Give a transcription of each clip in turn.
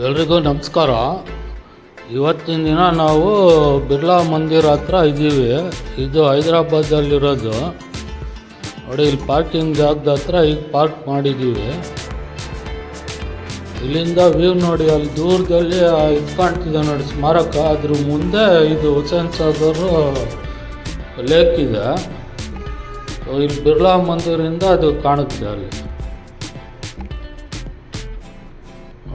ಎಲ್ರಿಗೂ ನಮಸ್ಕಾರ. ಇವತ್ತಿನ ದಿನ ನಾವು ಬಿರ್ಲಾ ಮಂದಿರ ಹತ್ರ ಇದ್ದೀವಿ. ಇದು ಹೈದರಾಬಾದಲ್ಲಿರೋದು. ನೋಡಿ, ಇಲ್ಲಿ ಪಾರ್ಕಿಂಗ್ ಜಾಗದ ಹತ್ರ ಈಗ ಪಾರ್ಕ್ ಮಾಡಿದ್ದೀವಿ. ಇಲ್ಲಿಂದ ವ್ಯೂ ನೋಡಿ, ಅಲ್ಲಿ ದೂರದಲ್ಲಿ ಇದು ಕಾಣ್ತಿದೆ ನೋಡಿ, ಸ್ಮಾರಕ. ಅದ್ರ ಮುಂದೆ ಇದು ಹುಸೇನ್ ಸಾಗರ್, ಲೇಕ್ ಇದೆ. ಇಲ್ಲಿ ಬಿರ್ಲಾ ಮಂದಿರಿಂದ ಅದು ಕಾಣುತ್ತೆ ಅಲ್ಲಿ.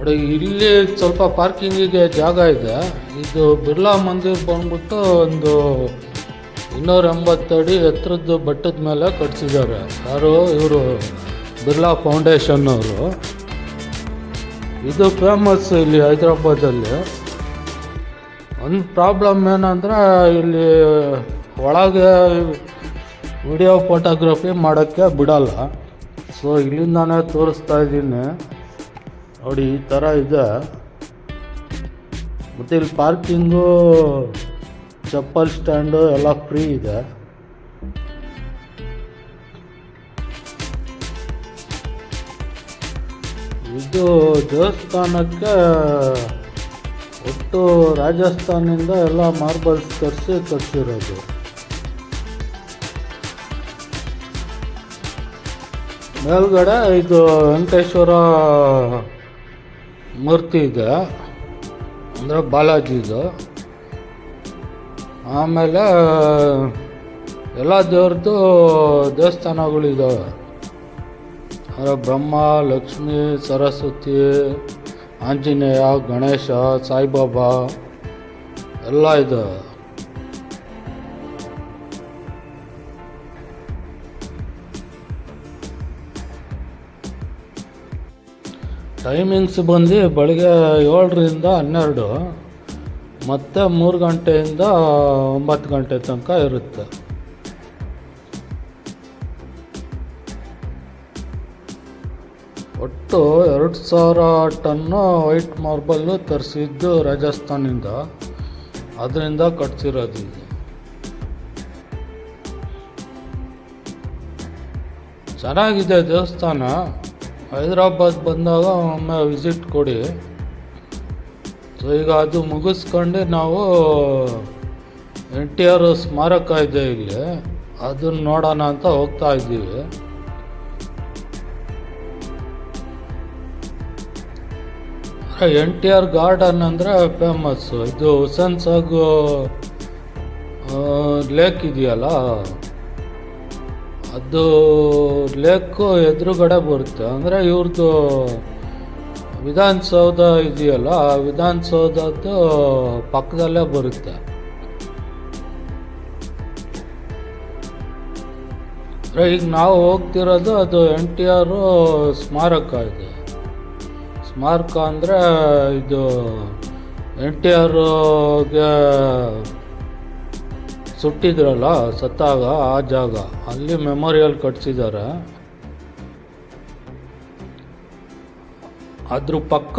ಇಲ್ಲಿ ಸ್ವಲ್ಪ ಪಾರ್ಕಿಂಗಿಗೆ ಜಾಗ ಇದೆ. ಇದು ಬಿರ್ಲಾ ಮಂದಿರ್ ಬಂದ್ಬಿಟ್ಟು ಒಂದು ಇನ್ನೂರ ಎಂಬತ್ತಡಿ ಎತ್ತರದ್ದು ಬೆಟ್ಟದ ಮೇಲೆ ಕಟ್ಸಿದ್ದಾರೆ. ಯಾರು? ಇವರು ಬಿರ್ಲಾ ಫೌಂಡೇಶನ್ ಅವರು. ಇದು ಫೇಮಸ್ ಇಲ್ಲಿ ಹೈದ್ರಾಬಾದಲ್ಲಿ. ಒಂದು ಪ್ರಾಬ್ಲಮ್ ಏನಂದರೆ, ಇಲ್ಲಿ ಒಳಗೆ ವಿಡಿಯೋ ಫೋಟೋಗ್ರಫಿ ಮಾಡೋಕ್ಕೆ ಬಿಡಲ್ಲ. ಸೊ ಇಲ್ಲಿಂದಾನೇ ತೋರಿಸ್ತಾ ಇದ್ದೀನಿ. ನೋಡಿ, ಈ ಥರ ಇದೆ. ಮತ್ತು ಇಲ್ಲಿ ಪಾರ್ಕಿಂಗು, ಚಪ್ಪಲ್ ಸ್ಟ್ಯಾಂಡು ಎಲ್ಲ ಫ್ರೀ ಇದೆ. ಇದು ದೇವಸ್ಥಾನಕ್ಕೆ ಒಟ್ಟು ರಾಜಸ್ಥಾನಿಂದ ಎಲ್ಲ ಮಾರ್ಬಲ್ಸ್ ತರಿಸಿ ತರಿಸಿರೋದು ಮೇಲ್ಗಡೆ ಇದು ವೆಂಕಟೇಶ್ವರ ಮೂರ್ತಿ ಇದೆ. ಅಂದರೆ ಬಾಲಾಜಿದು ಆಮೇಲೆ, ಎಲ್ಲ ದೇವ್ರದ್ದು ದೇವಸ್ಥಾನಗಳಿದ್ದಾವೆ ಅಂದರೆ ಬ್ರಹ್ಮ, ಲಕ್ಷ್ಮಿ, ಸರಸ್ವತಿ, ಆಂಜನೇಯ, ಗಣೇಶ, ಸಾಯಿಬಾಬಾ, ಎಲ್ಲ ಇದ್ದಾವೆ ಟೈಮಿಂಗ್ಸ್ ಬಂದು ಬೆಳಗ್ಗೆ ಏಳರಿಂದ ಹನ್ನೆರಡು, ಮತ್ತು ಮೂರು ಗಂಟೆಯಿಂದ ಒಂಬತ್ತು ಗಂಟೆ ತನಕ ಇರುತ್ತೆ. ಒಟ್ಟು ಎರಡು ಸಾವಿರ ಟನ್ನು ವೈಟ್ ಮಾರ್ಬಲ್ಲು ತರಿಸಿದ್ದು ರಾಜಸ್ಥಾನಿಂದ. ಅದರಿಂದ ಕಟ್ಸಿರೋದು ಚೆನ್ನಾಗಿದೆ ದೇವಸ್ಥಾನ. ಹೈದ್ರಾಬಾದ್ ಬಂದಾಗ ಒಮ್ಮೆ ವಿಸಿಟ್ ಕೊಡಿ. ಸೊ ಈಗ ಅದು ಮುಗಿಸ್ಕೊಂಡು ನಾವು ಎನ್ ಟಿ ಆರ್ ಸ್ಮಾರಕ ಇದೆ ಇಲ್ಲಿ. ಅದನ್ನು ನೋಡೋಣ ಅಂತ ಹೋಗ್ತಾ ಇದ್ದೀವಿ. ಎನ್ ಟಿ ಆರ್ ಗಾರ್ಡನ್ ಅಂದರೆ ಫೇಮಸ್ಸು ಇದು ಹುಸೇನ್ ಸಾಗು ಲೇಕ್ ಇದೆಯಲ್ಲ? ಅದು ಲೇಕು ಎದುರುಗಡೆ ಬರುತ್ತೆ. ಅಂದರೆ ಇವ್ರದ್ದು ವಿಧಾನಸೌಧ ಇದೆಯಲ್ಲ, ಆ ವಿಧಾನಸೌಧದ್ದು ಪಕ್ಕದಲ್ಲೇ ಬರುತ್ತೆ. ಈಗ ನಾವು ಹೋಗ್ತಿರೋದು ಅದು ಎನ್ ಟಿ ಆರ್ ಸ್ಮಾರಕ ಇದೆ. ಸ್ಮಾರಕ ಅಂದರೆ ಇದು ಎನ್ ಟಿ ಆರ್ಗೆ ಸುಟ್ಟಿದ್ರಲ್ಲ, ಸತ್ತಾಗ ಆ ಜಾಗ. ಅಲ್ಲಿ ಮೆಮೋರಿಯಲ್ ಕಟ್ಸಿದ್ದಾರೆ ಅದ್ರ ಪಕ್ಕ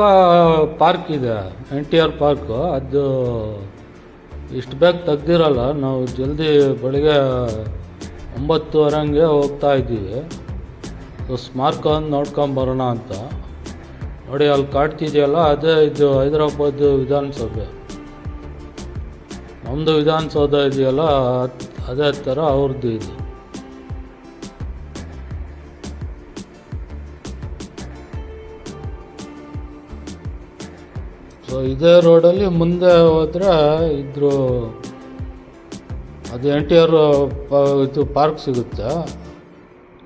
ಪಾರ್ಕ್ ಇದೆ, ಎನ್ ಟಿ ಆರ್ ಪಾರ್ಕ್ ಅದು ಇಷ್ಟು ಬೇಗ ತೆಗ್ದಿರಲ್ಲ, ನಾವು ಜಲ್ದಿ ಬೆಳಿಗ್ಗೆ ಹಂಗೆ ಹೋಗ್ತಾ ಇದ್ದೀವಿ. ಸ್ಮಾರಕ ನೋಡ್ಕೊಂಬರೋಣ ಅಂತ. ನೋಡಿ, ಅಲ್ಲಿ ಕಾಡ್ತಿದೆಯಲ್ಲ ಅದೇ ಇದು ಹೈದರಾಬಾದ್ ವಿಧಾನಸೌಧ ನಮ್ಮದು ವಿಧಾನಸೌಧ ಇದೆಯಲ್ಲ, ಅದ್- ಥರ ಅವ್ರದ್ದು ಇದೆ. ಸೊ ಇದೇ ರೋಡಲ್ಲಿ ಮುಂದೆ ಹೋದರೆ ಇದ್ರು ಅದು ಎನ್ ಟಿ ಆರ್ ಇದು ಪಾರ್ಕ್ ಸಿಗುತ್ತೆ.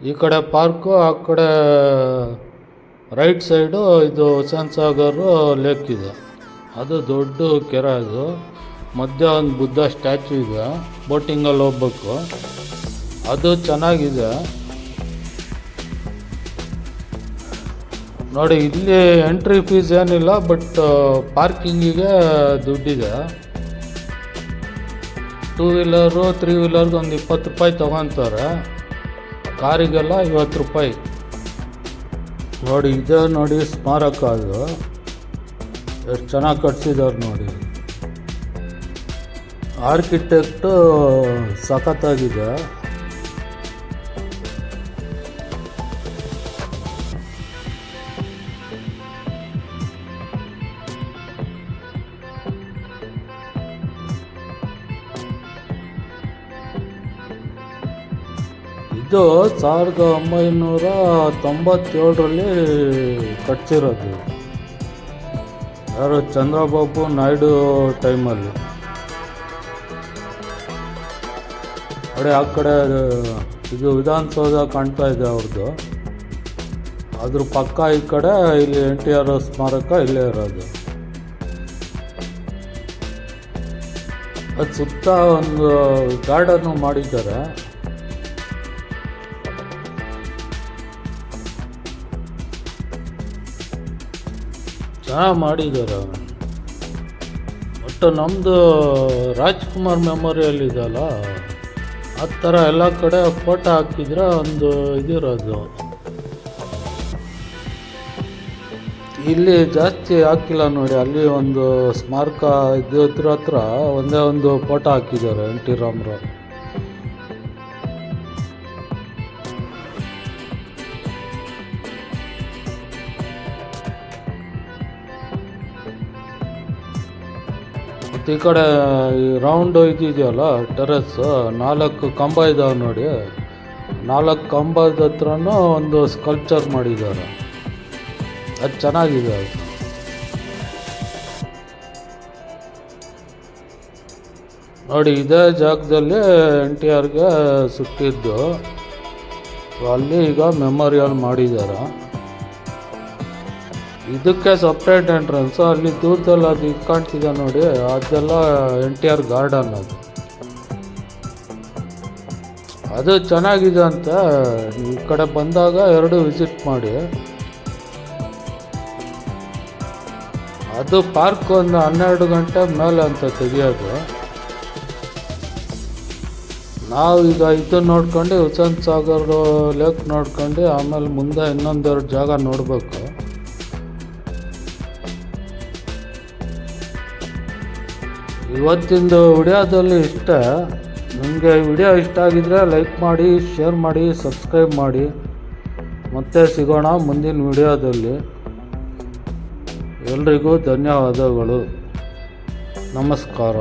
ಈ ಕಡೆ ಪಾರ್ಕು ಆ ಕಡೆ ರೈಟ್ ಸೈಡು ಇದು ಹುಸೇನ್ ಸಾಗರು ಲೇಕ್ ಇದೆ. ಅದು ದೊಡ್ಡ ಕೆರೆ ಅದು. ಮಧ್ಯ ಒಂದು ಬುದ್ಧ ಸ್ಟ್ಯಾಚು ಇದೆ ಬೋಟಿಂಗಲ್ಲಿ ಹೋಗ್ಬೇಕು. ಅದು ಚೆನ್ನಾಗಿದೆ. ನೋಡಿ, ಇಲ್ಲಿ ಎಂಟ್ರಿ ಫೀಸ್ ಏನಿಲ್ಲ, ಬಟ್ ಪಾರ್ಕಿಂಗಿಗೆ ದುಡ್ಡಿದೆ. ಟೂ ವೀಲರು ತ್ರೀ ವೀಲರ್ಗೆ ಒಂದು ಇಪ್ಪತ್ತು ರೂಪಾಯಿ ತೊಗೊತಾರೆ. ಕಾರಿಗೆಲ್ಲ ಐವತ್ತು ರೂಪಾಯಿ. ನೋಡಿ, ಇದು ನೋಡಿ ಸ್ಮಾರಕ ಅದು. ಎಷ್ಟು ಚೆನ್ನಾಗಿ ಕಟ್ಸಿದವ್ರು ನೋಡಿ. ಆರ್ಕಿಟೆಕ್ಟು ಸಖತ್ತಾಗಿದೆ. ಇದು ಸಾವಿರದ ಒಂಬೈನೂರ ತೊಂಬತ್ತೇಳರಲ್ಲಿ ಕಟ್ಸಿರೋದು. ಯಾರು? ಚಂದ್ರಬಾಬು ನಾಯ್ಡು ಟೈಮಲ್ಲಿ. ನೋಡಿ ಆ ಕಡೆ ಇದು ವಿಧಾನಸೌಧ ಕಾಣ್ತಾ ಇದೆ ಅವ್ರದ್ದು ಅದ್ರ ಪಕ್ಕ ಈ ಕಡೆ, ಇಲ್ಲಿ ಎನ್ ಟಿ ಆರ್ ಸ್ಮಾರಕ ಇಲ್ಲೇ ಇರೋದು. ಅದು ಸುತ್ತ ಒಂದು ಗಾರ್ಡನ್ನು ಮಾಡಿದ್ದಾರೆ. ಚೆನ್ನಾಗಿ ಮಾಡಿದ್ದಾರೆ ಒಟ್ಟು ನಮ್ಮದು ರಾಜ್ಕುಮಾರ್ ಮೆಮೊರಿಯಲ್ ಇದೆಯಲ್ಲ ಆ ಥರ ಎಲ್ಲ ಕಡೆ ಫೋಟೋ ಹಾಕಿದ್ರೆ ಒಂದು ಇದಿರೋದು ಇಲ್ಲಿ ಜಾಸ್ತಿ ಹಾಕಿಲ್ಲ ನೋಡಿ, ಅಲ್ಲಿ ಒಂದು ಸ್ಮಾರಕ ಇದ್ರ ಹತ್ರ ಒಂದೇ ಒಂದು ಫೋಟೋ ಹಾಕಿದ್ದಾರೆ ಎನ್ ಟಿ ರಾಮರಾವ್ ಮತ್ತು ಈ ಕಡೆ ಈ ರೌಂಡ್ ಇದೆಯಲ್ಲ ಟೆರೆಸ್ ನಾಲ್ಕು ಕಂಬ ಇದಾವೆ ನೋಡಿ. ನಾಲ್ಕು ಕಂಬದ ಹತ್ರನೂ ಒಂದು ಸ್ಕಲ್ಪ್ಚರ್ ಮಾಡಿದ್ದಾರೆ. ಅದು ಚೆನ್ನಾಗಿದೆ ಅದು. ನೋಡಿ, ಇದೇ ಜಾಗದಲ್ಲಿ ಎನ್ ಟಿ ಆರ್ಗೆ ಸುಟ್ಟಿದ್ದು ಅಲ್ಲಿ ಈಗ ಮೆಮೋರಿಯಲ್ ಮಾಡಿದ್ದಾರೆ. ಇದಕ್ಕೆ ಸಪ್ರೇಟ್ ಎಂಟ್ರೆನ್ಸ್ ಅಲ್ಲಿ ದೂರದಲ್ಲಿ ಅದು ಇದು ಕಾಣ್ತಿದೆ ನೋಡಿ, ಅದೆಲ್ಲ ಎನ್ ಟಿ ಆರ್ ಗಾರ್ಡನ್ ಅದು. ಅದು ಚೆನ್ನಾಗಿದೆ ಅಂತ ಈ ಕಡೆ ಬಂದಾಗ ಎರಡು ವಿಸಿಟ್ ಮಾಡಿ. ಅದು ಪಾರ್ಕ್ ಒಂದು ಹನ್ನೆರಡು ಗಂಟೆ ಮೇಲೆ ಅಂತ ತೆಗಿಯೋದು. ನಾವು ಈಗ ಇದು ನೋಡ್ಕೊಂಡು ಹುಸೇನ್ ಸಾಗರ್ ಲೇಕ್ ನೋಡ್ಕೊಂಡು, ಆಮೇಲೆ ಮುಂದೆ ಇನ್ನೊಂದೆರಡು ಜಾಗ ನೋಡಬೇಕು. ಇವತ್ತಿಂದು ವಿಡಿಯೋದಲ್ಲಿ ಇಷ್ಟ, ನಿಮಗೆ ವಿಡಿಯೋ ಇಷ್ಟ ಆಗಿದ್ದರೆ ಲೈಕ್ ಮಾಡಿ, ಶೇರ್ ಮಾಡಿ, ಸಬ್ಸ್ಕ್ರೈಬ್ ಮಾಡಿ. ಮತ್ತೆ ಸಿಗೋಣ ಮುಂದಿನ ವಿಡಿಯೋದಲ್ಲಿ. ಎಲ್ರಿಗೂ ಧನ್ಯವಾದಗಳು. ನಮಸ್ಕಾರ.